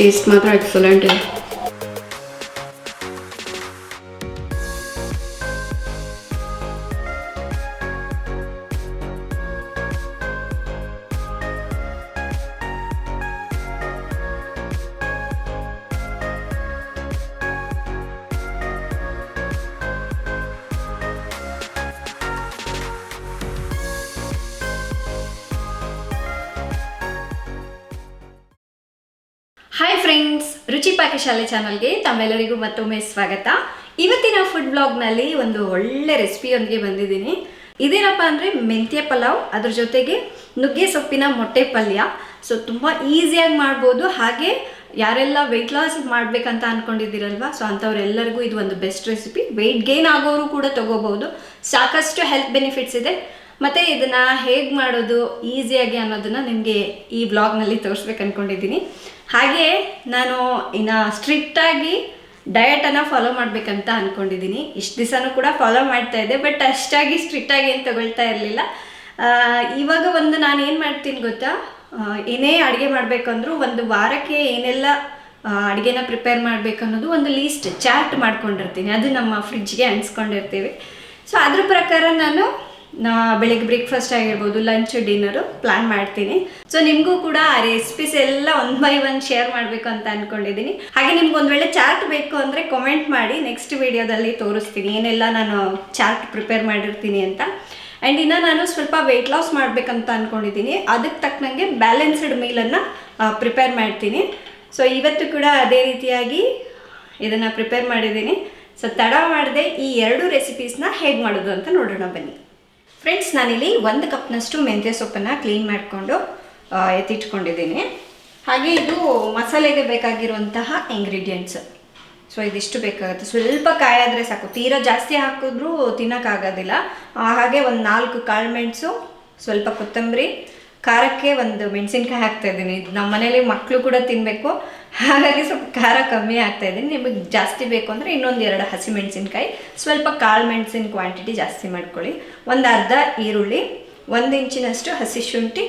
Taste ಮಾತ್ರ excellent ಇದೆ friends ರುಚಿ ಪಾಕಶಾಲೆ ಚಾನಲ್ಗೆ ತಮ್ಮೆಲ್ಲರಿಗೂ ಮತ್ತೊಮ್ಮೆ ಸ್ವಾಗತ. ಇವತ್ತಿನ ಫುಡ್ ಬ್ಲಾಗ್ನಲ್ಲಿ ಒಂದು ಒಳ್ಳೆ ರೆಸಿಪಿಯೊಂದಿಗೆ ಬಂದಿದ್ದೀನಿ. ಇದೇನಪ್ಪ ಅಂದರೆ ಮೆಂತ್ಯ ಪಲಾವ್, ಅದ್ರ ಜೊತೆಗೆ ನುಗ್ಗೆ ಸೊಪ್ಪಿನ ಮೊಟ್ಟೆ ಪಲ್ಯ. ಸೊ ತುಂಬ ಈಸಿಯಾಗಿ ಮಾಡ್ಬೋದು. ಹಾಗೆ ಯಾರೆಲ್ಲ ವೆಯ್ಟ್ ಲಾಸ್ ಮಾಡಬೇಕಂತ ಅಂದ್ಕೊಂಡಿದ್ದೀರಲ್ವ ಸೊ ಅಂಥವ್ರೆಲ್ಲರಿಗೂ ಇದು ಒಂದು ಬೆಸ್ಟ್ ರೆಸಿಪಿ ವೆಯ್ಟ್ ಗೇನ್ ಆಗೋರು ಕೂಡ ತಗೋಬಹುದು ಸಾಕಷ್ಟು ಹೆಲ್ತ್ ಬೆನಿಫಿಟ್ಸ್ ಇದೆ. ಮತ್ತು ಇದನ್ನು ಹೇಗೆ ಮಾಡೋದು ಈಸಿಯಾಗಿ ಅನ್ನೋದನ್ನು ನಿಮಗೆ ಈ ಬ್ಲಾಗ್ನಲ್ಲಿ ತೋರಿಸ್ಬೇಕು ಅಂದ್ಕೊಂಡಿದ್ದೀನಿ ಹಾಗೆ ನಾನು ಇನ್ನು ಸ್ಟ್ರಿಕ್ಟಾಗಿ ಡಯಟನ್ನು ಫಾಲೋ ಮಾಡಬೇಕಂತ ಅಂದ್ಕೊಂಡಿದ್ದೀನಿ ಇಷ್ಟು ದಿವಸನೂ ಕೂಡ ಫಾಲೋ ಮಾಡ್ತಾ ಇದ್ದೆ ಬಟ್ ಅಷ್ಟಾಗಿ ಸ್ಟ್ರಿಕ್ಟಾಗಿ ಏನು ತಗೊಳ್ತಾ ಇರಲಿಲ್ಲ. ಇವಾಗ ಒಂದು ನಾನು ಏನು ಮಾಡ್ತೀನಿ ಗೊತ್ತಾ? ಏನೇ ಅಡುಗೆ ಮಾಡಬೇಕಂದ್ರೂ ಒಂದು ವಾರಕ್ಕೆ ಏನೆಲ್ಲ ಅಡುಗೆನ ಪ್ರಿಪೇರ್ ಮಾಡಬೇಕು ಅನ್ನೋದು ಒಂದು ಲೀಸ್ಟ್ ಚಾರ್ಟ್ ಮಾಡ್ಕೊಂಡಿರ್ತೀನಿ. ಅದು ನಮ್ಮ ಫ್ರಿಡ್ಜ್ಗೆ ಅಂಟಿಸ್ಕೊಂಡಿರ್ತೀವಿ ಸೊ ಅದ್ರ ಪ್ರಕಾರ ನಾನು ನಾ ಬೆಳಿಗ್ಗೆ ಬ್ರೇಕ್ಫಾಸ್ಟ್ ಆಗಿರ್ಬೋದು ಲಂಚ್ ಡಿನ್ನರು ಪ್ಲಾನ್ ಮಾಡ್ತೀನಿ. ಸೊ ನಿಮಗೂ ಕೂಡ ಆ ರೆಸಿಪೀಸ್ ಎಲ್ಲ ಒನ್ ಬೈ ಒನ್ ಶೇರ್ ಮಾಡಬೇಕು ಅಂತ ಅಂದ್ಕೊಂಡಿದ್ದೀನಿ ಹಾಗೆ ನಿಮ್ಗೆ ಒಂದು ವೇಳೆ ಚಾರ್ಟ್ ಬೇಕು ಅಂದರೆ ಕಮೆಂಟ್ ಮಾಡಿ ನೆಕ್ಸ್ಟ್ ವಿಡಿಯೋದಲ್ಲಿ ತೋರಿಸ್ತೀನಿ. ಏನೆಲ್ಲ ನಾನು ಚಾರ್ಟ್ ಪ್ರಿಪೇರ್ ಮಾಡಿರ್ತೀನಿ ಅಂತ. ಆ್ಯಂಡ್ ಇನ್ನು ನಾನು ಸ್ವಲ್ಪ ವೆಯ್ಟ್ ಲಾಸ್ ಮಾಡಬೇಕಂತ ಅಂದ್ಕೊಂಡಿದ್ದೀನಿ ಅದಕ್ಕೆ ತಕ್ಕನಂಗೆ ಬ್ಯಾಲೆನ್ಸ್ಡ್ ಮೀಲನ್ನು ಪ್ರಿಪೇರ್ ಮಾಡ್ತೀನಿ. ಸೊ ಇವತ್ತು ಕೂಡ ಅದೇ ರೀತಿಯಾಗಿ ಇದನ್ನು ಪ್ರಿಪೇರ್ ಮಾಡಿದ್ದೀನಿ. ಸೊ ತಡ ಮಾಡದೆ ಈ ಎರಡು ರೆಸಿಪೀಸ್ನ ಹೇಗೆ ಮಾಡೋದು ಅಂತ ನೋಡೋಣ ಬನ್ನಿ. ಫ್ರೆಂಡ್ಸ್ ನಾನಿಲ್ಲಿ ಒಂದು ಕಪ್ನಷ್ಟು ಮೆಂತ್ಯ ಸೊಪ್ಪನ್ನು ಕ್ಲೀನ್ ಮಾಡಿಕೊಂಡು ಎತ್ತಿಟ್ಕೊಂಡಿದ್ದೀನಿ. ಹಾಗೆ ಇದು ಮಸಾಲೆಗೆ ಬೇಕಾಗಿರುವಂತಹ ಇಂಗ್ರೀಡಿಯೆಂಟ್ಸ್ ಸೊ ಇದಿಷ್ಟು ಬೇಕಾಗುತ್ತೆ. ಸ್ವಲ್ಪ ಕಾಯಾದರೆ ಸಾಕು. ತೀರಾ ಜಾಸ್ತಿ ಹಾಕಿದ್ರೂ ತಿನ್ನೋಕ್ಕಾಗೋದಿಲ್ಲ. ಹಾಗೆ ಒಂದು ನಾಲ್ಕು ಕಾಳು ಮೆಣಸು ಸ್ವಲ್ಪ ಕೊತ್ತಂಬರಿ ಖಾರಕ್ಕೆ ಒಂದು ಮೆಣಸಿನ್ಕಾಯಿ ಹಾಕ್ತಾ ಇದ್ದೀನಿ. ಇದು ನಮ್ಮ ಮನೇಲಿ ಮಕ್ಕಳು ಕೂಡ ತಿನ್ನಬೇಕು ಹಾಗಾಗಿ ಸ್ವಲ್ಪ ಖಾರ ಕಮ್ಮಿ ಆಗ್ತಾ ಇದ್ದೀನಿ. ನಿಮಗೆ ಜಾಸ್ತಿ ಬೇಕು ಅಂದರೆ ಇನ್ನೊಂದು ಎರಡು ಹಸಿ ಮೆಣಸಿನ್ಕಾಯಿ, ಸ್ವಲ್ಪ ಕಾಳು ಮೆಣಸಿನ ಕ್ವಾಂಟಿಟಿ ಜಾಸ್ತಿ ಮಾಡ್ಕೊಳ್ಳಿ. ಒಂದು ಅರ್ಧ ಈರುಳ್ಳಿ, ಒಂದು ಇಂಚಿನಷ್ಟು ಹಸಿ ಶುಂಠಿ,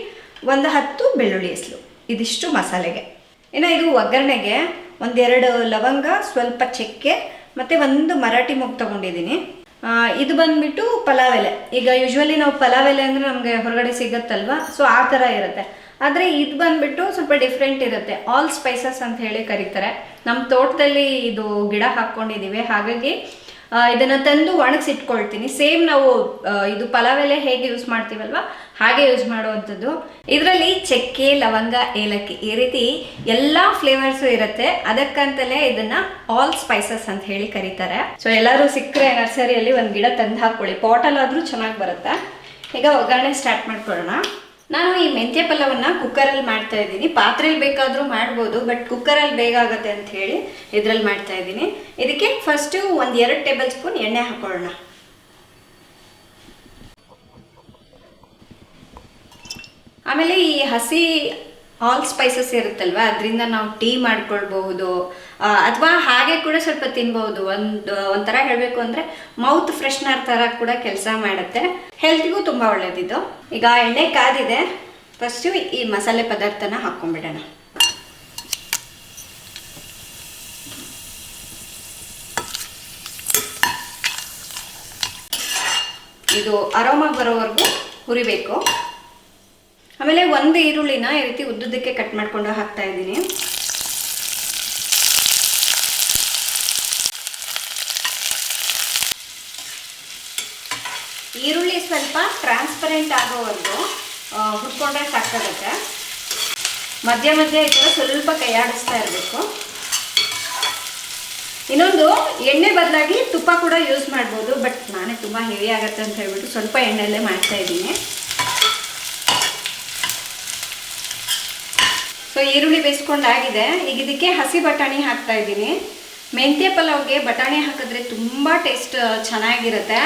ಒಂದು ಹತ್ತು ಬೆಳ್ಳುಳ್ಳಿ ಹೆಸಲು. ಇದಿಷ್ಟು ಮಸಾಲೆಗೆ. ಇನ್ನು ಇದು ಒಗ್ಗರಣೆಗೆ ಒಂದೆರಡು ಲವಂಗ, ಸ್ವಲ್ಪ ಚಕ್ಕೆ, ಮತ್ತು ಒಂದು ಮರಾಠಿ ಮೊಗ್ಗು ತೊಗೊಂಡಿದ್ದೀನಿ. ಇದು ಬಂದ್ಬಿಟ್ಟು ಪಲಾವ್ ಎಲೆ. ಈಗ ಯೂಶ್ವಲಿ ನಾವು ಪಲಾವ್ ಎಲೆ ಅಂದರೆ ನಮಗೆ ಹೊರಗಡೆ ಸಿಗುತ್ತಲ್ವಾ? ಸೊ ಆ ಥರ ಇರುತ್ತೆ. ಆದರೆ ಇದು ಬಂದ್ಬಿಟ್ಟು ಸ್ವಲ್ಪ ಡಿಫ್ರೆಂಟ್ ಇರುತ್ತೆ. ಆಲ್ ಸ್ಪೈಸಸ್ ಅಂತ ಹೇಳಿ ಕರೀತಾರೆ. ನಮ್ಮ ತೋಟದಲ್ಲಿ ಇದು ಗಿಡ ಹಾಕ್ಕೊಂಡಿದ್ದೀವಿ ಹಾಗಾಗಿ ಇದನ್ನ ತಂದು ಒಣಗಿಸಿಟ್ಕೊಳ್ತೀನಿ. ಸೇಮ್ ನಾವು ಇದು ಪಲಾವ್ ಎಲೆ ಹೇಗೆ ಯೂಸ್ ಮಾಡ್ತೀವಲ್ವ? ಹಾಗೆ ಯೂಸ್ ಮಾಡುವಂಥದ್ದು. ಇದರಲ್ಲಿ ಚಕ್ಕೆ, ಲವಂಗ, ಏಲಕ್ಕಿ ಈ ರೀತಿ ಎಲ್ಲ ಫ್ಲೇವರ್ಸು ಇರುತ್ತೆ. ಅದಕ್ಕಂತಲೇ ಇದನ್ನ ಆಲ್ ಸ್ಪೈಸಸ್ ಅಂತ ಹೇಳಿ ಕರೀತಾರೆ. ಸೊ ಎಲ್ಲರೂ ಸಿಕ್ಕರೆ ನರ್ಸರಿಯಲ್ಲಿ ಒಂದು ಗಿಡ ತಂದು ಹಾಕ್ಕೊಳ್ಳಿ ಆದರೂ ಚೆನ್ನಾಗಿ ಬರುತ್ತೆ? ಈಗ ಒಗ್ಗರಣೆ ಸ್ಟಾರ್ಟ್ ಮಾಡ್ಕೊಳ್ಳೋಣ. ನಾನು ಈ ಮೆಂತ್ಯ ಪಲ್ಯವನ್ನು ಕುಕ್ಕರಲ್ಲಿ ಮಾಡ್ತಾ ಇದ್ದೀನಿ. ಪಾತ್ರೆಯಲ್ಲಿ ಬೇಕಾದರೂ ಮಾಡ್ಬೋದು ಬಟ್ ಕುಕ್ಕರಲ್ಲಿ ಬೇಗ ಆಗುತ್ತೆ ಅಂತ ಹೇಳಿ ಇದರಲ್ಲಿ ಮಾಡ್ತಾ ಇದ್ದೀನಿ. ಇದಕ್ಕೆ ಫಸ್ಟು ಒಂದು ಎರಡು ಟೇಬಲ್ ಸ್ಪೂನ್ ಎಣ್ಣೆ ಹಾಕೊಳ್ಳೋಣ. ಆಮೇಲೆ ಈ ಹಸಿ ಆಲ್ ಸ್ಪೈಸಸ್ ಇರುತ್ತಲ್ವ? ಅದರಿಂದ ನಾವು ಟೀ ಮಾಡ್ಕೊಳ್ಬಹುದು. ಅಥವಾ ಹಾಗೆ ಕೂಡ ಸ್ವಲ್ಪ ತಿನ್ಬಹುದು. ಒಂದು, ಒಂಥರ ಹೇಳಬೇಕು ಅಂದರೆ ಮೌತ್ ಫ್ರೆಶ್ನರ್ ಥರ ಕೂಡ ಕೆಲಸ ಮಾಡುತ್ತೆ. ಹೆಲ್ತಿಗೂ ತುಂಬ ಒಳ್ಳೆಯದಿದ್ದು ಈಗ ಎಣ್ಣೆ ಕಾದಿದೆ. ಫಸ್ಟು ಈ ಮಸಾಲೆ ಪದಾರ್ಥನ ಹಾಕ್ಕೊಂಡ್ಬಿಡೋಣ ಇದು ಅರೋಮ ಬರೋವರೆಗೂ ಹುರಿಬೇಕು. ಆಮೇಲೆ ಒಂದು ಈರುಳ್ಳಿನ ಈ ರೀತಿ ಉದ್ದುದಕ್ಕೆ ಕಟ್ ಮಾಡ್ಕೊಂಡು ಹಾಕ್ತಾ ಇದ್ದೀನಿ. ಈರುಳ್ಳಿ ಸ್ವಲ್ಪ ಟ್ರಾನ್ಸ್ಪರೆಂಟ್ ಆಗೋವರೆಗೂ ಹುರ್ಕೊಂಡ್ರೆ ಸಾಕಾಗುತ್ತೆ. ಮಧ್ಯ ಮಧ್ಯ ಈ ಥರ ಸ್ವಲ್ಪ ಕೈಯಾಡಿಸ್ತಾ ಇರಬೇಕು. ಇನ್ನೊಂದು ಎಣ್ಣೆ ಬದಲಾಗಿ ತುಪ್ಪ ಕೂಡ ಯೂಸ್ ಮಾಡ್ಬೋದು ಬಟ್ ನಾನೇ ತುಂಬ ಹೆವಿ ಆಗುತ್ತೆ ಅಂತ ಹೇಳ್ಬಿಟ್ಟು ಸ್ವಲ್ಪ ಎಣ್ಣೆಯಲ್ಲೇ ಮಾಡ್ತಾ ಇದ್ದೀನಿ. ಸೊ ಈರುಳ್ಳಿ ಬೇಯಿಸ್ಕೊಂಡಾಗಿದೆ. ಈಗ ಇದಕ್ಕೆ ಹಸಿ ಬಟಾಣಿ ಹಾಕ್ತಾ ಇದ್ದೀನಿ. ಮೆಂತ್ಯ ಪಲಾವ್ಗೆ ಬಟಾಣಿ ಹಾಕಿದ್ರೆ ತುಂಬ ಟೇಸ್ಟ್ ಚೆನ್ನಾಗಿರುತ್ತೆ.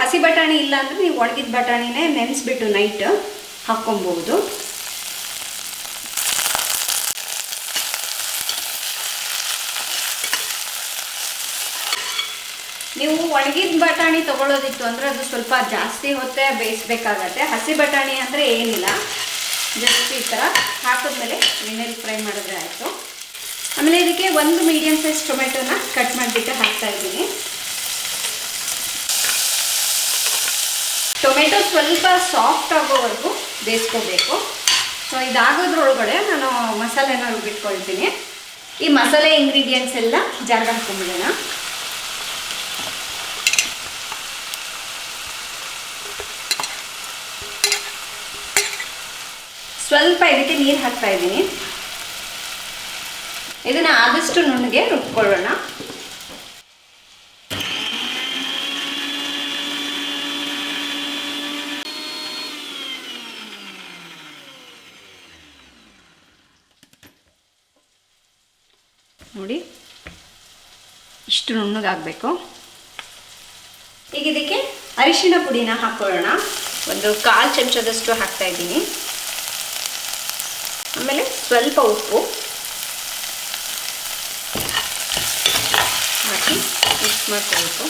ಹಸಿ ಬಟಾಣಿ ಇಲ್ಲ ಅಂದರೆ ನೀವು ಒಣಗಿದ ಬಟಾಣಿನೇ ನೆನೆಸ್ಬಿಟ್ಟು ನೈಟ್ ಹಾಕ್ಕೊಬೋದು ನೀವು ಒಣಗಿದ ಬಟಾಣಿ ತಗೊಳ್ಳೋದಿತ್ತು ಅಂದರೆ ಅದು ಸ್ವಲ್ಪ ಜಾಸ್ತಿ ಹೊತ್ತೆ ಬೇಯಿಸ್ಬೇಕಾಗತ್ತೆ. ಹಸಿ ಬಟಾಣಿ ಅಂದರೆ ಏನಿಲ್ಲ. ಜಸ್ಟ್ ಈ ಥರ ಹಾಕಿದ್ಮೇಲೆ ಎಣ್ಣೆಲಿ ಫ್ರೈ ಮಾಡಿದ್ರೆ ಆಯಿತು. ಆಮೇಲೆ ಇದಕ್ಕೆ ಒಂದು ಮೀಡಿಯಮ್ ಸೈಜ್ ಟೊಮೆಟೊನ ಕಟ್ ಮಾಡಿಬಿಟ್ಟು ಹಾಕ್ತಾ ಇದ್ದೀನಿ. ಟೊಮೆಟೊ ಸ್ವಲ್ಪ ಸಾಫ್ಟ್ ಆಗೋವರೆಗೂ ಬೇಯಿಸ್ಕೋಬೇಕು. ಸೊ ಇದಾಗೋದ್ರೊಳಗಡೆ ನಾನು ಮಸಾಲೆನ ರುಬ್ಬಿಟ್ಕೊಳ್ತೀನಿ. ಈ ಮಸಾಲೆ ಇಂಗ್ರೀಡಿಯೆಂಟ್ಸ್ ಎಲ್ಲ ಜಾರ್ಗೆ ಹಾಕೊಂಡ್ಬಿಡೋಣ ಸ್ವಲ್ಪ ಇದಕ್ಕೆ ನೀರು ಹಾಕ್ತಾ ಇದ್ದೀನಿ. ಇದನ್ನ ಆದಷ್ಟು ನುಣ್ಣಗೆ ರುಬ್ಕೊಳ್ಳೋಣ. ನೋಡಿ, ಇಷ್ಟು ನುಣ್ಣಗಾಗಬೇಕು. ಈಗ ಇದಕ್ಕೆ ಅರಿಶಿಣ ಪುಡಿನ ಹಾಕೊಳ್ಳೋಣ. ಒಂದು ಕಾಲು ಚಮಚದಷ್ಟು ಹಾಕ್ತಾ ಇದ್ದೀನಿ. ಸ್ವಲ್ಪ ಉಪ್ಪು. ಹಾಕಿ ಮಿಕ್ಸ್ ಮಾಡ್ಕೊಬೇಕು.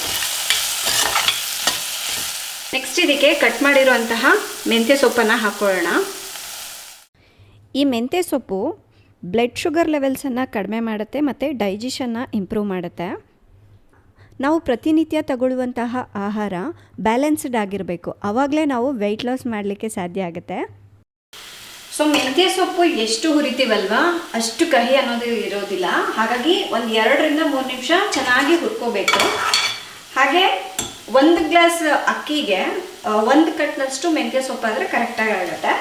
ನೆಕ್ಸ್ಟ್ ಇದಕ್ಕೆ ಕಟ್ ಮಾಡಿರುವಂತಹ ಮೆಂತ್ಯ ಸೊಪ್ಪನ್ನು ಹಾಕೊಳ್ಳೋಣ. ಈ ಮೆಂತ್ಯ ಸೊಪ್ಪು ಬ್ಲಡ್ ಶುಗರ್ ಲೆವೆಲ್ಸನ್ನು ಕಡಿಮೆ ಮಾಡುತ್ತೆ ಮತ್ತು ಡೈಜೆಷನ್ನ ಇಂಪ್ರೂವ್ ಮಾಡುತ್ತೆ. ನಾವು ಪ್ರತಿನಿತ್ಯ ತಗೊಳ್ಳುವಂತಹ ಆಹಾರ ಬ್ಯಾಲೆನ್ಸ್ಡ್ ಆಗಿರಬೇಕು. ಆವಾಗಲೇ ನಾವು ವೆಯ್ಟ್ ಲಾಸ್ ಮಾಡಲಿಕ್ಕೆ ಸಾಧ್ಯ ಆಗುತ್ತೆ. ಸೊ ಮೆಂತ್ಯ ಸೊಪ್ಪು ಎಷ್ಟು ಹುರಿತೀವಲ್ವಾ? ಅಷ್ಟು ಕಹಿ ಅನ್ನೋದು ಇರೋದಿಲ್ಲ. ಹಾಗಾಗಿ ಒಂದು ಎರಡರಿಂದ ಮೂರು ನಿಮಿಷ ಚೆನ್ನಾಗಿ ಹುರ್ಕೋಬೇಕು. ಹಾಗೆ ಒಂದು ಗ್ಲಾಸ್ ಅಕ್ಕಿಗೆ ಒಂದು ಕಟ್ನಷ್ಟು ಮೆಂತ್ಯ ಸೊಪ್ಪು ಆದರೆ ಕರೆಕ್ಟಾಗಿ ಆಗುತ್ತೆ.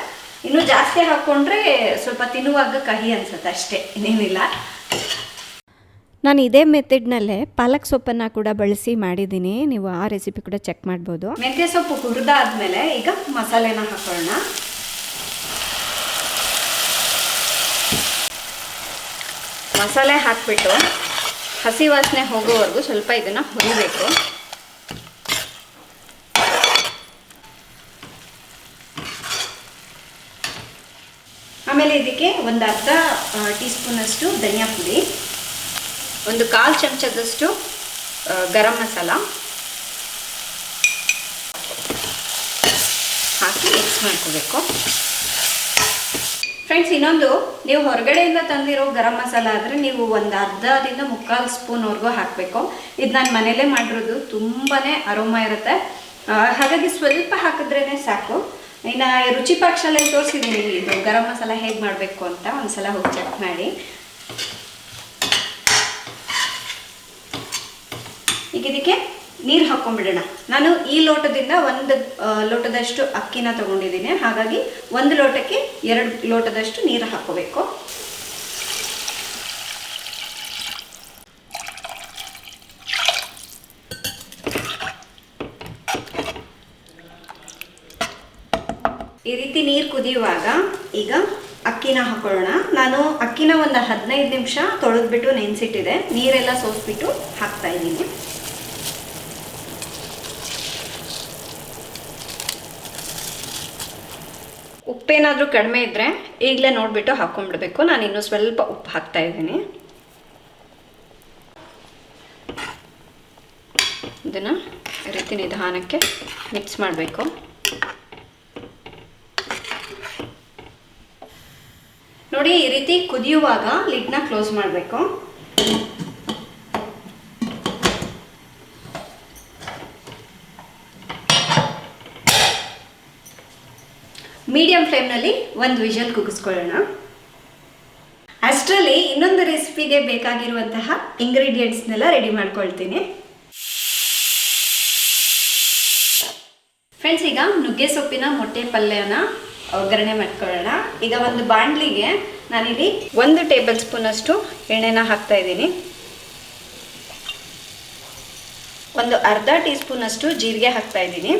ಇನ್ನು ಜಾಸ್ತಿ ಹಾಕ್ಕೊಂಡ್ರೆ ಸ್ವಲ್ಪ ತಿನ್ನುವಾಗ ಕಹಿ ಅನ್ಸುತ್ತೆ ಅಷ್ಟೇ ಇನ್ನೇನಿಲ್ಲ. ನಾನು ಇದೇ ಮೆಥಡ್ನಲ್ಲೇ ಪಾಲಕ್ ಸೊಪ್ಪನ್ನು ಕೂಡ ಬಳಸಿ ಮಾಡಿದ್ದೀನಿ. ನೀವು ಆ ರೆಸಿಪಿ ಕೂಡ ಚೆಕ್ ಮಾಡ್ಬೋದು. ಮೆಂತ್ಯ ಸೊಪ್ಪು ಹುರಿದಾದ್ಮೇಲೆ ಈಗ ಮಸಾಲೆನ ಹಾಕೊಳ್ಳೋಣ. ಮಸಾಲೆ ಹಾಕ್ಬಿಟ್ಟು ಹಸಿ ವಾಸನೆ ಹೋಗೋವರೆಗೂ ಸ್ವಲ್ಪ ಇದನ್ನು ಹುರಿಬೇಕು. ಆಮೇಲೆ ಇದಕ್ಕೆ ಒಂದು ಅರ್ಧ ಟೀ ಸ್ಪೂನಷ್ಟು ಧನಿಯಾ ಪುಡಿ, ಒಂದು ಕಾಲು ಚಮಚದಷ್ಟು ಗರಂ ಮಸಾಲ ಹಾಕಿ ಮಿಕ್ಸ್ ಮಾಡ್ಕೋಬೇಕು. ಫ್ರೆಂಡ್ಸ್ ಇನ್ನೊಂದು, ನೀವು ಹೊರಗಡೆಯಿಂದ ತಂದಿರೋ ಗರಂ ಮಸಾಲ ಆದರೆ ನೀವು ಒಂದು ಅರ್ಧದಿಂದ ಮುಕ್ಕಾಲು ಸ್ಪೂನ್ವರೆಗೂ ಹಾಕಬೇಕು. ಇದು ನಾನು ಮನೇಲೇ ಮಾಡಿರೋದು ತುಂಬಾ ಅರೋಮ ಇರುತ್ತೆ. ಹಾಗಾಗಿ ಸ್ವಲ್ಪ ಹಾಕಿದ್ರೇ ಸಾಕು. ಇನ್ನು ರುಚಿ ತೋರಿಸಿದೀನಿ ತೋರಿಸಿದ್ದೀನಿ ಇದು ಗರಂ ಮಸಾಲ ಹೇಗೆ ಮಾಡಬೇಕು ಅಂತ ಒಂದ್ಸಲ ಹೋಗಿ ಚೆಕ್ ಮಾಡಿ. ಈಗ ಇದಕ್ಕೆ ನೀರು ಹಾಕ್ಕೊಂಡ್ಬಿಡೋಣ ನಾನು ಈ ಲೋಟದಿಂದ ಒಂದು ಲೋಟದಷ್ಟು ಅಕ್ಕಿನ ತಗೊಂಡಿದ್ದೀನಿ. ಹಾಗಾಗಿ ಒಂದು ಲೋಟಕ್ಕೆ ಎರಡು ಲೋಟದಷ್ಟು ನೀರು ಹಾಕೋಬೇಕು. ಈ ರೀತಿ ನೀರು ಕುದಿಯುವಾಗ ಈಗ ಅಕ್ಕಿನ ಹಾಕೊಳ್ಳೋಣ. ನಾನು ಅಕ್ಕಿನ ಒಂದು ಹದಿನೈದು ನಿಮಿಷ ತೊಳೆದ್ಬಿಟ್ಟು ನೆನೆಸಿಟ್ಟಿದೆ. ನೀರೆಲ್ಲ ಸೋಸ್ಬಿಟ್ಟು ಹಾಕ್ತಾ ಇದ್ದೀನಿ. ಉಪ್ಪೇನಾದರೂ ಕಡಿಮೆ ಇದ್ದರೆ ಈಗಲೇ ನೋಡಿಬಿಟ್ಟು ಹಾಕ್ಕೊಂಡ್ಬಿಡ್ಬೇಕು ನಾನು ಇನ್ನೂ ಸ್ವಲ್ಪ ಉಪ್ಪು ಹಾಕ್ತಾ ಇದ್ದೀನಿ. ಇದನ್ನು ರೀತಿ ನಿಧಾನಕ್ಕೆ. ಮಿಕ್ಸ್ ಮಾಡಬೇಕು. ನೋಡಿ, ಈ ರೀತಿ ಕುದಿಯುವಾಗ ಲಿಡ್ನ ಕ್ಲೋಸ್ ಮಾಡಬೇಕು. ಫ್ಲೇಮ್ನಲ್ಲಿ ಒಂದು ವಿಷಲ್ ಕುಗ್ಗಿಸ್ಕೊಳ್ಳೋಣ. ಅಷ್ಟರಲ್ಲಿ ಇನ್ನೊಂದು ರೆಸಿಪಿಗೆ ಬೇಕಾಗಿರುವಂತಹ ಇಂಗ್ರೀಡಿಯೆಂಟ್ಸ್ನೆಲ್ಲ ರೆಡಿ ಮಾಡ್ಕೊಳ್ತೀನಿ. ಫ್ರೆಂಡ್ಸ್ ಈಗ ನುಗ್ಗೆ ಸೊಪ್ಪಿನ ಮೊಟ್ಟೆ ಪಲ್ಯನ ಒಗ್ಗರಣೆ ಮಾಡ್ಕೊಳ್ಳೋಣ. ಈಗ ಒಂದು ಬಾಂಡ್ಲಿಗೆ ನಾನಿಲ್ಲಿ ಒಂದು ಟೇಬಲ್ ಸ್ಪೂನಷ್ಟು ಎಣ್ಣೆನ ಹಾಕ್ತಾ ಇದ್ದೀನಿ. ಒಂದು ಅರ್ಧ ಟೀ ಸ್ಪೂನಷ್ಟು ಜೀರಿಗೆ ಹಾಕ್ತಾ ಇದ್ದೀನಿ.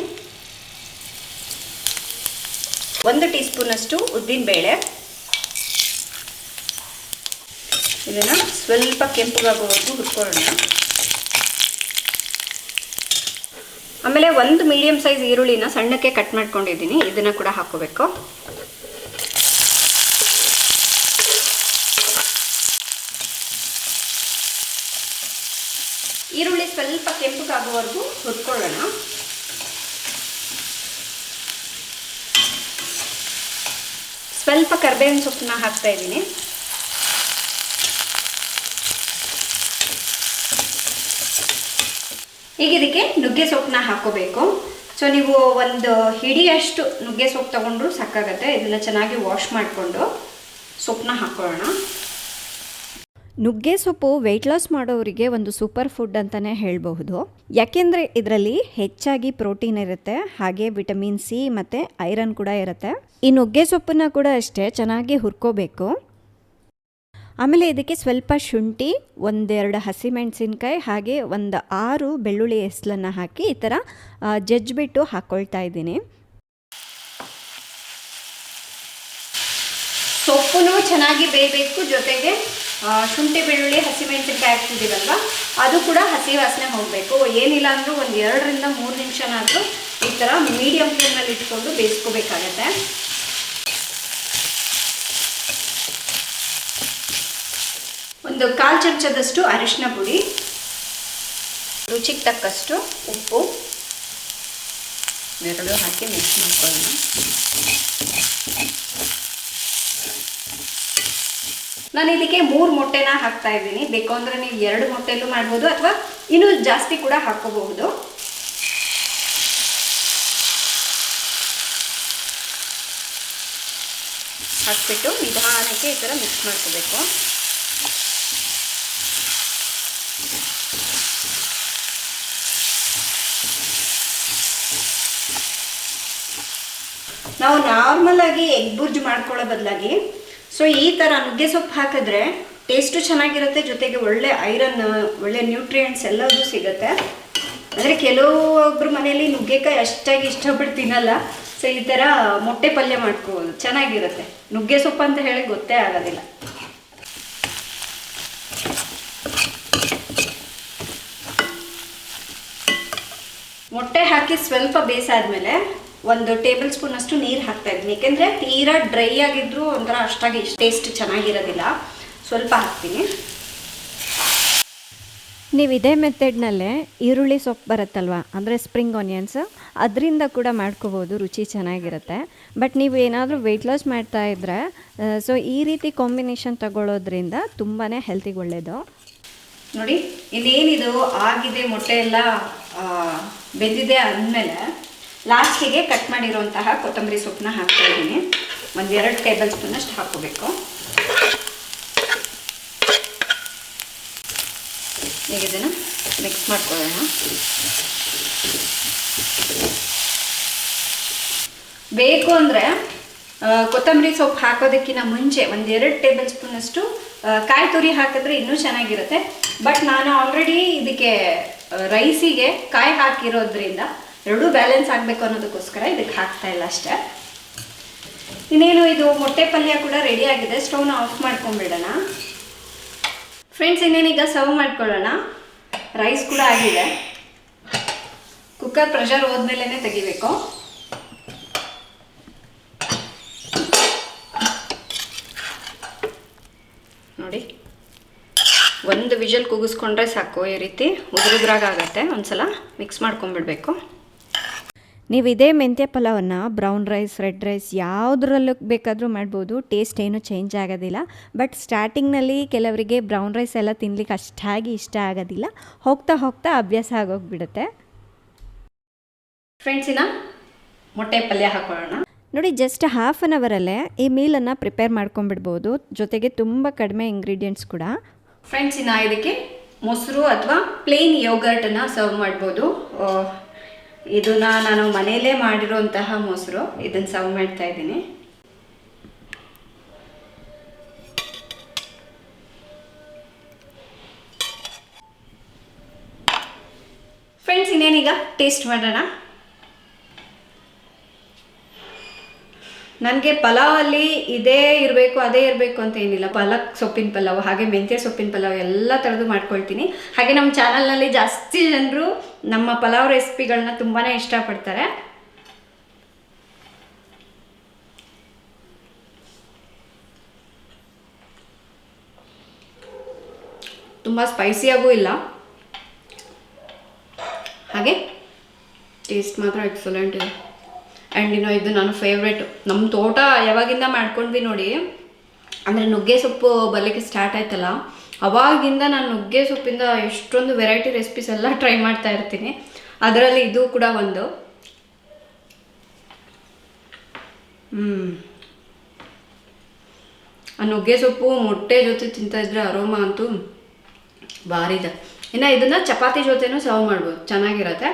ಒಂದು ಟೀ ಸ್ಪೂನಷ್ಟು ಉದ್ದಿನಬೇಳೆ ಇದನ್ನು ಸ್ವಲ್ಪ ಕೆಂಪುಗಾಗುವವರೆಗೂ ಹುರ್ಕೊಳ್ಳೋಣ. ಆಮೇಲೆ ಒಂದು ಮೀಡಿಯಮ್ ಸೈಜ್ ಈರುಳ್ಳಿನ ಸಣ್ಣಕ್ಕೆ ಕಟ್ ಮಾಡ್ಕೊಂಡಿದ್ದೀನಿ. ಇದನ್ನು ಕೂಡ ಹಾಕೋಬೇಕು ಈರುಳ್ಳಿ ಸ್ವಲ್ಪ ಕೆಂಪುಗಾಗುವವರೆಗೂ ಹುರ್ಕೊಳ್ಳೋಣ. ಸ್ವಲ್ಪ ಕರ್ಬೇವಿನ ಸೊಪ್ಪನ್ನ ಹಾಕ್ತಾ ಇದ್ದೀನಿ. ಈಗ ಇದಕ್ಕೆ ನುಗ್ಗೆ ಸೊಪ್ಪನ್ನ ಹಾಕೋಬೇಕು. ಸೊ ನೀವು ಒಂದು ಹಿಡಿಯಷ್ಟು ನುಗ್ಗೆ ಸೊಪ್ಪು ತೊಗೊಂಡ್ರು ಸಾಕಾಗತ್ತೆ. ಇದನ್ನು ಚೆನ್ನಾಗಿ ವಾಶ್ ಮಾಡಿಕೊಂಡು ಸೊಪ್ಪನ್ನ ಹಾಕೊಳ್ಳೋಣ. ನುಗ್ಗೆ ಸೊಪ್ಪು ವೆಯ್ಟ್ ಲಾಸ್ ಮಾಡೋರಿಗೆ ಒಂದು ಸೂಪರ್ ಫುಡ್ ಅಂತಲೇ ಹೇಳಬಹುದು. ಯಾಕೆಂದರೆ ಇದರಲ್ಲಿ ಹೆಚ್ಚಾಗಿ ಪ್ರೋಟೀನ್ ಇರುತ್ತೆ, ಹಾಗೆ ವಿಟಮಿನ್ ಸಿ ಮತ್ತು ಐರನ್ ಕೂಡ ಇರುತ್ತೆ. ಈ ನುಗ್ಗೆ ಸೊಪ್ಪನ್ನ ಕೂಡ ಅಷ್ಟೇ ಚೆನ್ನಾಗಿ ಹುರ್ಕೋಬೇಕು. ಆಮೇಲೆ ಇದಕ್ಕೆ ಸ್ವಲ್ಪ ಶುಂಠಿ, ಒಂದೆರಡು ಹಸಿಮೆಣಸಿನ್ಕಾಯಿ, ಹಾಗೆ ಒಂದು ಆರು ಬೆಳ್ಳುಳ್ಳಿ ಎಸ್ಲನ್ನು ಹಾಕಿ ಈ ಥರ ಜಜ್ಜಿಬಿಟ್ಟು ಹಾಕ್ಕೊಳ್ತಾ ಇದ್ದೀನಿ. ಸೊಪ್ಪುನು ಚೆನ್ನಾಗಿ ಬೇಯಬೇಕು ಜೊತೆಗೆ ಶುಂಠಿ ಬೆಳ್ಳುಳ್ಳಿ, ಹಸಿಮೆಣಸಿನ್ಕಾಯಿ ಹಾಕ್ತಿದ್ದೀವಲ್ವ? ಅದು ಕೂಡ ಹಸಿ ವಾಸನೆ ಹೋಗಬೇಕು. ಏನಿಲ್ಲ ಅಂದರೂ ಒಂದು ಎರಡರಿಂದ ಮೂರು ನಿಮಿಷನಾದರೂ ಈ ಥರ ಮೀಡಿಯಮ್ ಫ್ಲೇಮ್ನಲ್ಲಿ ಇಟ್ಕೊಂಡು ಬೇಯಿಸ್ಕೋಬೇಕಾಗತ್ತೆ. ಒಂದು ಕಾಲು ಚಮಚದಷ್ಟು ಅರಿಶಿನ ಪುಡಿ, ರುಚಿಗೆ ತಕ್ಕಷ್ಟು ಉಪ್ಪು ಎರಡು ಹಾಕಿ ಮಿಕ್ಸ್ ಮಾಡ್ಕೊಳ್ಳೋಣ. ನಾನು ಇದಕ್ಕೆ ಮೂರು ಮೊಟ್ಟೆನ ಹಾಕ್ತಾ ಇದ್ದೀನಿ. ಬೇಕು ಅಂದರೆ ನೀವು ಎರಡು ಮೊಟ್ಟೆಲೂ ಮಾಡ್ಬೋದು ಅಥವಾ ಇನ್ನೂ ಜಾಸ್ತಿ ಕೂಡ ಹಾಕೋಬಹುದು ಹಾಕ್ಬಿಟ್ಟು ನಿಧಾನಕ್ಕೆ ಈ ಥರ ಮಿಕ್ಸ್ ಮಾಡ್ಕೋಬೇಕು. ನಾವು ನಾರ್ಮಲ್ ಆಗಿ ಎಗ್ ಬುರ್ಜ್ ಮಾಡ್ಕೊಳ್ಳೋ ಬದಲಾಗಿ ಸೊ ಈ ಥರ ನುಗ್ಗೆ ಸೊಪ್ಪು ಹಾಕಿದ್ರೆ ಟೇಸ್ಟು ಚೆನ್ನಾಗಿರುತ್ತೆ, ಜೊತೆಗೆ ಒಳ್ಳೆ ಐರನ್ ಒಳ್ಳೆ ನ್ಯೂಟ್ರಿಯೆಂಟ್ಸ್ ಎಲ್ಲದೂ ಸಿಗುತ್ತೆ. ಅಂದರೆ ಕೆಲವೊಬ್ಬರು ಮನೆಯಲ್ಲಿ ನುಗ್ಗೆಕಾಯಿ ಅಷ್ಟಾಗಿ ಇಷ್ಟಪಟ್ಟು ತಿನ್ನಲ್ಲ ಸೊ ಈ ಥರ ಮೊಟ್ಟೆ ಪಲ್ಯ ಮಾಡ್ಕೋಬೋದು, ಚೆನ್ನಾಗಿರುತ್ತೆ. ನುಗ್ಗೆ ಸೊಪ್ಪು ಅಂತ ಹೇಳಿ ಗೊತ್ತೇ ಆಗೋದಿಲ್ಲ. ಮೊಟ್ಟೆ ಹಾಕಿ ಸ್ವಲ್ಪ ಬೇಯಿಸಾದ್ಮೇಲೆ ಒಂದು ಟೇಬಲ್ ಸ್ಪೂನ್ ಅಷ್ಟು ನೀರು ಹಾಕ್ತಾ ಇದ್ದೀನಿ. ಏಕೆಂದರೆ ತೀರಾ ಡ್ರೈ ಆಗಿದ್ರು ಒಂಥರ ಅಷ್ಟಾಗಿ ಟೇಸ್ಟ್ ಚೆನ್ನಾಗಿರೋದಿಲ್ಲ. ಸ್ವಲ್ಪ ಹಾಕ್ತೀನಿ. ನೀವು ಇದೇ ಮೆಥಡ್ನಲ್ಲೇ ಈರುಳ್ಳಿ ಸೊಪ್ಪು ಬರುತ್ತಲ್ವ? ಅಂದರೆ ಸ್ಪ್ರಿಂಗ್ ಆನಿಯನ್ಸ್ ಅದರಿಂದ ಕೂಡ ಮಾಡ್ಕೋಬೋದು ರುಚಿ ಚೆನ್ನಾಗಿರುತ್ತೆ. ಬಟ್ ನೀವು ಏನಾದರೂ ವೆಯ್ಟ್ ಲಾಸ್ ಮಾಡ್ತಾ ಇದ್ದರೆ ಸೊ ಈ ರೀತಿ ಕಾಂಬಿನೇಷನ್ ತಗೊಳ್ಳೋದ್ರಿಂದ ತುಂಬಾ ಹೆಲ್ತಿಗೆ ಒಳ್ಳೆಯದು ನೋಡಿ ಇನ್ನೇನಿದು ಆಗಿದೆ ಮೊಟ್ಟೆ ಎಲ್ಲ ಬೆಂದಿದೆ ಅಂದಮೇಲೆ ಲಾಸ್ಟಿಗೆ ಕಟ್ ಮಾಡಿರುವಂತಹ ಕೊತ್ತಂಬರಿ ಸೊಪ್ಪನ್ನ ಹಾಕ್ತಾ ಇದ್ದೀನಿ. ಒಂದೆರಡು ಟೇಬಲ್ ಸ್ಪೂನ್ ಅಷ್ಟು ಹಾಕೋಬೇಕು ಈಗ ಇದನ್ನು ಮಿಕ್ಸ್ ಮಾಡ್ಕೊಳ್ಳೋಣ. ಬೇಕು ಅಂದರೆ ಕೊತ್ತಂಬರಿ ಸೊಪ್ಪು ಹಾಕೋದಕ್ಕಿಂತ ಮುಂಚೆ ಒಂದು ಎರಡು ಟೇಬಲ್ ಸ್ಪೂನಷ್ಟು ಕಾಯಿ ತುರಿ ಹಾಕಿದ್ರೆ ಇನ್ನೂ ಚೆನ್ನಾಗಿರುತ್ತೆ. ಬಟ್ ನಾನು ಆಲ್ರೆಡಿ ಇದಕ್ಕೆ ರೈಸಿಗೆ ಕಾಯಿ ಹಾಕಿರೋದ್ರಿಂದ ಎರಡೂ ಬ್ಯಾಲೆನ್ಸ್ ಆಗಬೇಕು ಅನ್ನೋದಕ್ಕೋಸ್ಕರ ಇದಕ್ಕೆ ಹಾಕ್ತಾ ಇಲ್ಲ ಅಷ್ಟೇ. ಇನ್ನೇನು, ಇದು ಮೊಟ್ಟೆ ಪಲ್ಯ ಕೂಡ ರೆಡಿ ಆಗಿದೆ. ಸ್ಟವ್ನ ಆಫ್ ಮಾಡ್ಕೊಂಡ್ಬಿಡೋಣ. ಫ್ರೆಂಡ್ಸ್ ಇನ್ನೇನೀಗ ಸರ್ವ್ ಮಾಡ್ಕೊಳ್ಳೋಣ. ರೈಸ್ ಕೂಡ ಆಗಿದೆ. ಕುಕ್ಕರ್ ಪ್ರೆಷರ್ ಹೋದ್ಮೇಲೆ ತೆಗಿಬೇಕು. ನೋಡಿ. ಒಂದು ವಿಜಲ್ ಕೂಗಿಸ್ಕೊಂಡ್ರೆ ಸಾಕು ಈ ರೀತಿ. ಉದುರುದ್ರಾಗತ್ತೆ ಒಂದ್ಸಲ ಮಿಕ್ಸ್ ಮಾಡ್ಕೊಂಡ್ಬಿಡ್ಬೇಕು. ನೀವು ಇದೇ ಮೆಂತ್ಯ ಪಲಾವನ್ನು ಬ್ರೌನ್ ರೈಸ್ ರೆಡ್ ರೈಸ್ ಯಾವುದ್ರಲ್ಲೂ ಬೇಕಾದರೂ ಮಾಡ್ಬೋದು. ಟೇಸ್ಟ್ ಏನೂ ಚೇಂಜ್ ಆಗೋದಿಲ್ಲ. ಬಟ್ ಸ್ಟಾರ್ಟಿಂಗ್ನಲ್ಲಿ ಕೆಲವರಿಗೆ ಬ್ರೌನ್ ರೈಸ್ ಎಲ್ಲ ತಿನ್ಲಿಕ್ಕೆ ಅಷ್ಟಾಗಿ ಇಷ್ಟ ಆಗೋದಿಲ್ಲ. ಹೋಗ್ತಾ ಹೋಗ್ತಾ ಅಭ್ಯಾಸ ಆಗೋಗ್ಬಿಡುತ್ತೆ. ಫ್ರೆಂಡ್ಸಿನ ಮೊಟ್ಟೆ ಪಲ್ಯ ಹಾಕೊಳ್ಳೋಣ. ನೋಡಿ ಜಸ್ಟ್ ಹಾಫ್ ಆನ್ ಅವರಲ್ಲೇ ಈ ಮೀಲನ್ನು ಪ್ರಿಪೇರ್ ಮಾಡ್ಕೊಂಡ್ಬಿಡ್ಬೋದು. ಜೊತೆಗೆ ತುಂಬ ಕಡಿಮೆ ಇಂಗ್ರೀಡಿಯೆಂಟ್ಸ್ ಕೂಡ. ಫ್ರೆಂಡ್ಸ್ ಇನ್ನು ಇದಕ್ಕೆ ಮೊಸರು ಅಥವಾ ಪ್ಲೇನ್ ಯೋಗರ್ಟನ್ನು ಸರ್ವ್ ಮಾಡ್ಬೋದು. ಇದನ್ನ ನಾನು ಮನೆಯಲ್ಲೇ ಮಾಡಿರುವಂತಹ ಮೊಸರು. ಇದನ್ನು ಸರ್ವ್ ಮಾಡ್ತಾ ಇದ್ದೀನಿ. ಫ್ರೆಂಡ್ಸ್ ಇನ್ನೇನೀಗ ಟೇಸ್ಟ್ ಮಾಡೋಣ? ನನಗೆ ಪಲಾವ್ ಅಲ್ಲಿ ಇದೇ ಇರಬೇಕು, ಅದೇ ಇರಬೇಕು ಅಂತ ಏನಿಲ್ಲ. ಪಲಕ್ ಸೊಪ್ಪಿನ ಪಲಾವ್, ಹಾಗೆ ಮೆಂತ್ಯ ಸೊಪ್ಪಿನ ಪಲಾವ್ ಎಲ್ಲ ಥರದ್ದು ಮಾಡ್ಕೊಳ್ತೀನಿ. ಹಾಗೆ ನಮ್ಮ ಚಾನಲ್ನಲ್ಲಿ ಜಾಸ್ತಿ ಜನರು ನಮ್ಮ ಪಲಾವ್ ರೆಸಿಪಿಗಳನ್ನ ತುಂಬಾ ಇಷ್ಟಪಡ್ತಾರೆ. ತುಂಬ ಸ್ಪೈಸಿಯಾಗೂ ಇಲ್ಲ. ಹಾಗೆ ಟೇಸ್ಟ್ ಮಾತ್ರ ಎಕ್ಸಲೆಂಟ್ ಇದೆ. ಆ್ಯಂಡ್ ಇನ್ನು ಇದು ನನ್ನ ಫೇವ್ರೆಟ್ ನಮ್ಮ ತೋಟ ಯಾವಾಗಿಂದ ಮಾಡ್ಕೊಂಡ್ವಿ ನೋಡಿ, ಅಂದರೆ ನುಗ್ಗೆ ಸೊಪ್ಪು ಬರಲಿಕ್ಕೆ ಸ್ಟಾರ್ಟ್ ಆಯ್ತಲ್ಲ ಅವಾಗಿಂದ ನಾನು ನುಗ್ಗೆ ಸೊಪ್ಪಿಂದ ಎಷ್ಟೊಂದು ವೆರೈಟಿ ರೆಸಿಪೀಸ್ ಎಲ್ಲ ಟ್ರೈ ಮಾಡ್ತಾ ಇರ್ತೀನಿ. ಅದರಲ್ಲಿ ಇದು ಕೂಡ ಒಂದು. ಆ ನುಗ್ಗೆ ಸೊಪ್ಪು ಮೊಟ್ಟೆ ಜೊತೆ ತಿಂತಾ ಇದ್ರೆ ಅರೋಮ ಅಂತೂ ಭಾರಿ ಇದೆ. ಇನ್ನು ಇದನ್ನ ಚಪಾತಿ ಜೊತೆನೂ ಸರ್ವ್ ಮಾಡ್ಬೋದು. ಚೆನ್ನಾಗಿರತ್ತೆ.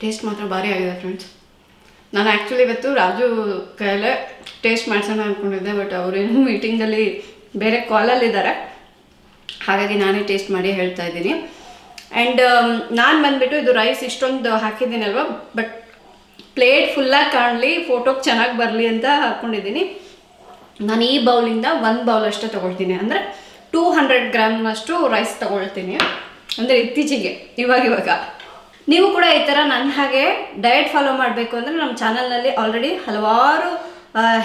ಟೇಸ್ಟ್ ಮಾತ್ರ ಭಾರಿ ಆಗಿದೆ ಫ್ರೆಂಡ್ಸ್ ನಾನು ಆ್ಯಕ್ಚುಲಿ ಇವತ್ತು ರಾಜು ಕೈಯಲ್ಲೇ ಟೇಸ್ಟ್ ಮಾಡ್ಸೋಣ ಅಂದ್ಕೊಂಡಿದ್ದೆ ಬಟ್ ಅವರೇನು ಮೀಟಿಂಗಲ್ಲಿ ಬೇರೆ ಕಾಲಲ್ಲಿದ್ದಾರೆ ಹಾಗಾಗಿ ನಾನೇ ಟೇಸ್ಟ್ ಮಾಡಿ ಹೇಳ್ತಾ ಇದ್ದೀನಿ. ಆ್ಯಂಡ್ ನಾನು ಬಂದುಬಿಟ್ಟು ಇದು ರೈಸ್ ಇಷ್ಟೊಂದು ಹಾಕಿದ್ದೀನಲ್ವ ಬಟ್ ಪ್ಲೇಟ್ ಫುಲ್ಲಾಗಿ ಕಾಣಲಿ ಫೋಟೋಗೆ ಚೆನ್ನಾಗಿ ಬರಲಿ ಅಂತ ಹಾಕ್ಕೊಂಡಿದ್ದೀನಿ ನಾನು ಈ ಬೌಲಿಂದ ಒಂದು ಬೌಲ್ ಅಷ್ಟೇ ತೊಗೊಳ್ತೀನಿ. ಅಂದರೆ ಟೂ ಹಂಡ್ರೆಡ್ ಗ್ರಾಮ್ನಷ್ಟು ರೈಸ್ ತೊಗೊಳ್ತೀನಿ. ಅಂದರೆ ಇತ್ತೀಚೆಗೆ, ಇವಾಗ ಇವಾಗ. ನೀವು ಕೂಡ ಈ ಥರ ನನ್ನ ಹಾಗೆ ಡಯಟ್ ಫಾಲೋ ಮಾಡಬೇಕು ಅಂದರೆ ನಮ್ಮ ಚಾನಲ್ನಲ್ಲಿ ಆಲ್ರೆಡಿ ಹಲವಾರು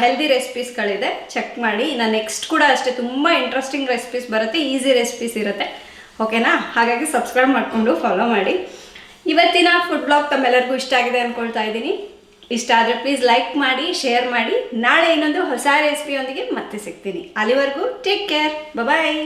ಹೆಲ್ದಿ ರೆಸಿಪೀಸ್ಗಳಿದೆ ಚೆಕ್ ಮಾಡಿ. ನಾನು ನೆಕ್ಸ್ಟ್ ಕೂಡ ಅಷ್ಟೇ ತುಂಬ ಇಂಟ್ರೆಸ್ಟಿಂಗ್ ರೆಸಿಪೀಸ್ ಬರುತ್ತೆ. ಈಸಿ ರೆಸಿಪೀಸ್ ಇರುತ್ತೆ. ಓಕೆನಾ ಹಾಗಾಗಿ ಸಬ್ಸ್ಕ್ರೈಬ್ ಮಾಡಿಕೊಂಡು ಫಾಲೋ ಮಾಡಿ. ಇವತ್ತಿನ ಫುಡ್ ಬ್ಲಾಗ್ ತಮ್ಮೆಲ್ಲರಿಗೂ ಇಷ್ಟ ಆಗಿದೆ ಅಂದ್ಕೊಳ್ತಾ ಇದ್ದೀನಿ. ಇಷ್ಟ ಆದರೆ ಪ್ಲೀಸ್ ಲೈಕ್ ಮಾಡಿ ಶೇರ್ ಮಾಡಿ. ನಾಳೆ ಇನ್ನೊಂದು ಹೊಸ ರೆಸಿಪಿಯೊಂದಿಗೆ ಮತ್ತೆ ಸಿಗ್ತೀನಿ. ಅಲ್ಲಿವರೆಗೂ ಟೇಕ್ ಕೇರ್ ಬಾಯ್